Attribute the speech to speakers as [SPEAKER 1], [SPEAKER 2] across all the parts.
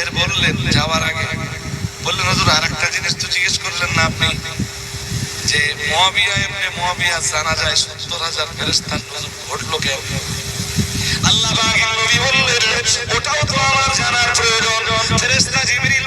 [SPEAKER 1] বের বললেন, যাওয়ার আগে। বললেন, হজুর আর একটা জিনিস তো জিজ্ঞেস করলেন না আপনি? যে মহাবিয়া এমনি মহাবিয়া জানা যায় সত্তর হাজার ফেরেস্তার নজর ঘটলো কেউ আল্লাহ বললেন, ওটাও তো আমার জানার প্রয়োজন। ফেরেস্তা জিবরিল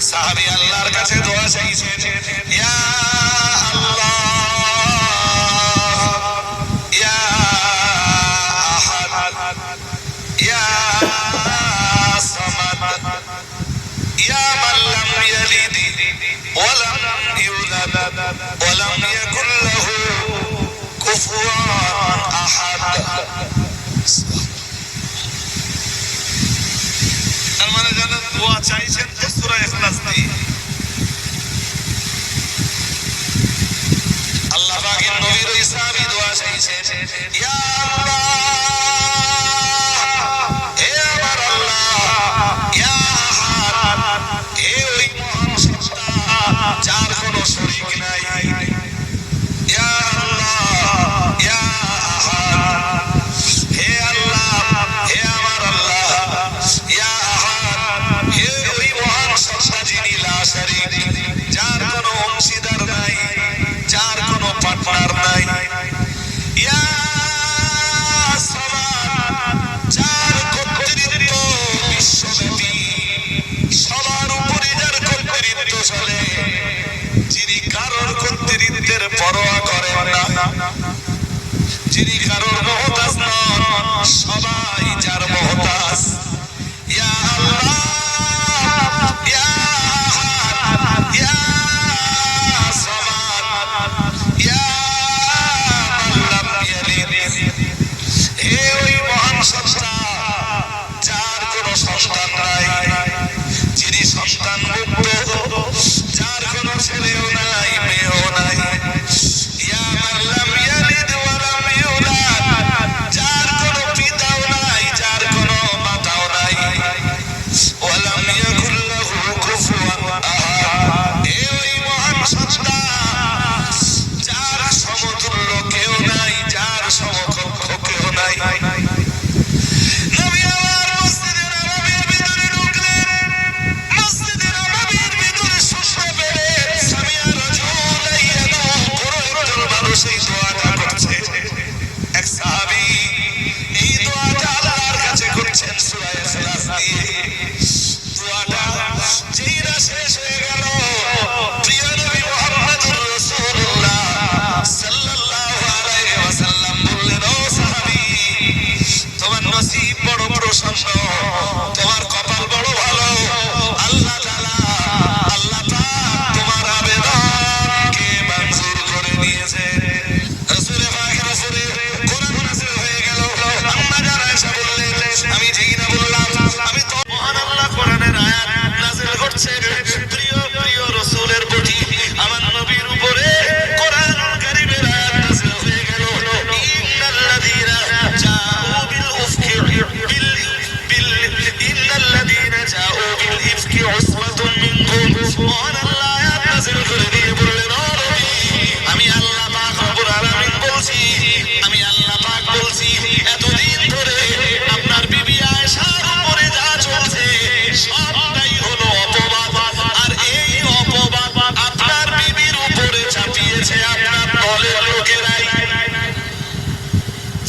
[SPEAKER 1] সাহাবি আল্লাহর কাছে দোয়া চাইছেন, ইয়া আল্লাহ, ইয়া আহাদ, ইয়া সামাদ, ইয়া মান লাম ইয়ালিদ, ওয়া দোয়া চাইছেন তো সুরা ইখলাস দিয়ে আল্লাহ পাকের নবীর ইসলামী দোয়া চাইছেন ইয়া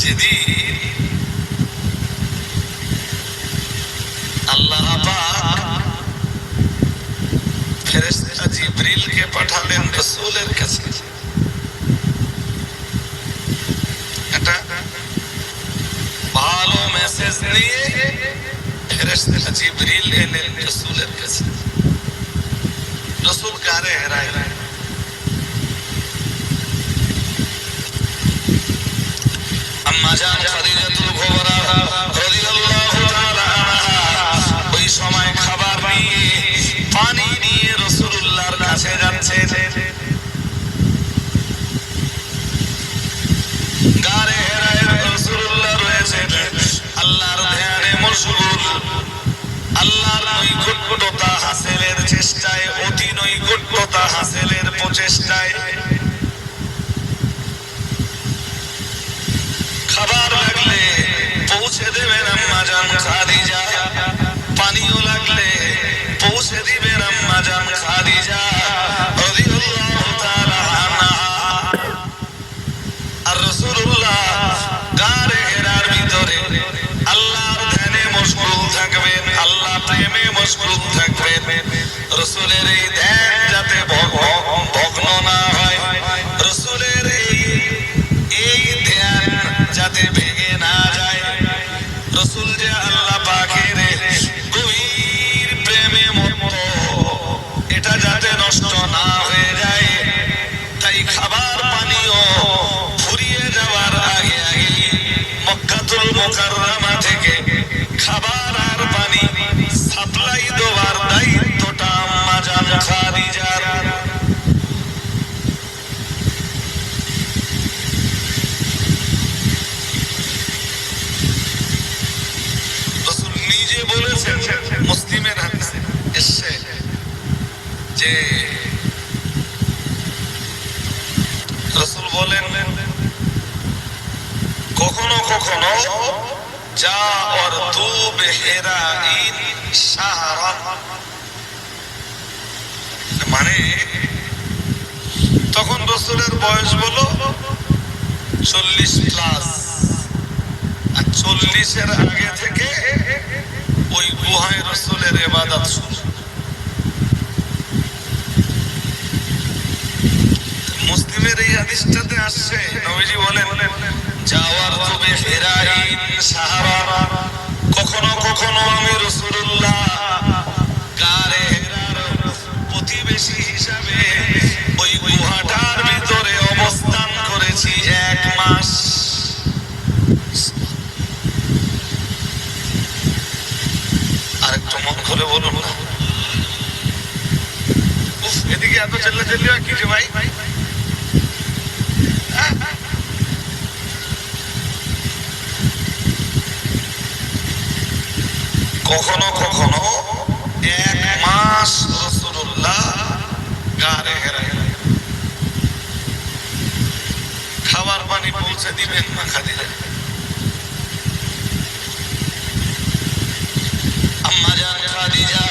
[SPEAKER 1] সেদিন আল্লাহ ফেরেস্তা জিব্রিলকে পাঠালেন রসুলের কাছে এটা ভালো মেসেজ নিয়ে ফেরেস্তা জিব্রিল এলেন রসুলের কাছে রসুল কারে হেরায় আম্মা জান খাদিজাতুল কুবরা রাদিয়াল্লাহু মোকাররমা থেকে খাবার আর পানি, সাপ্লাই দেওয়ার দায়িত্বটা খাদিজার রসুল নিজে বলেছেন, মুসলিমের হাদিসে এসছে যে, রসুল বলেন কখনো যা ওর তু বেহেরা ইন সাহারা মানে তখন রসুলের বয়স বলো, চল্লিশ প্লাস আর চল্লিশের আগে থেকে ওই গুহায় রসুলের এবাদত শুরু। মুসলিমের এই হাদিসটাতে আসছে, নবীজি বলেন, যাওয়ার তবে হেরাইন সাহারা কখনো কখনো আমি রসুল্লাহ এক মাস। আরেকটু মন খুলে বলুন এদিকে এত চেল্লা চেল্লি হয় রে ভাই? কখনো কখনো এক মাস রসুল্লাহ গারে হেরাই খাবার পানি পৌঁছে দিবেন না খালি আম্মা জান খাদিজা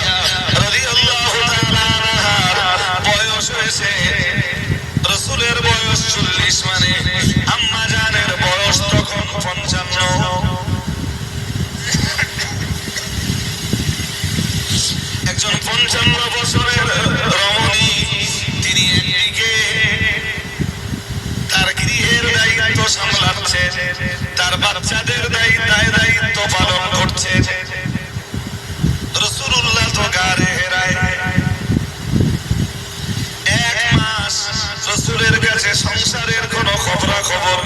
[SPEAKER 1] সামলাচ্ছে, তার বাচ্চাদের দায়িত্ব পালন করছে। রসুল্লাহ তো এক মাস রসুলের কাছে সংসারের কোন খবরা খবর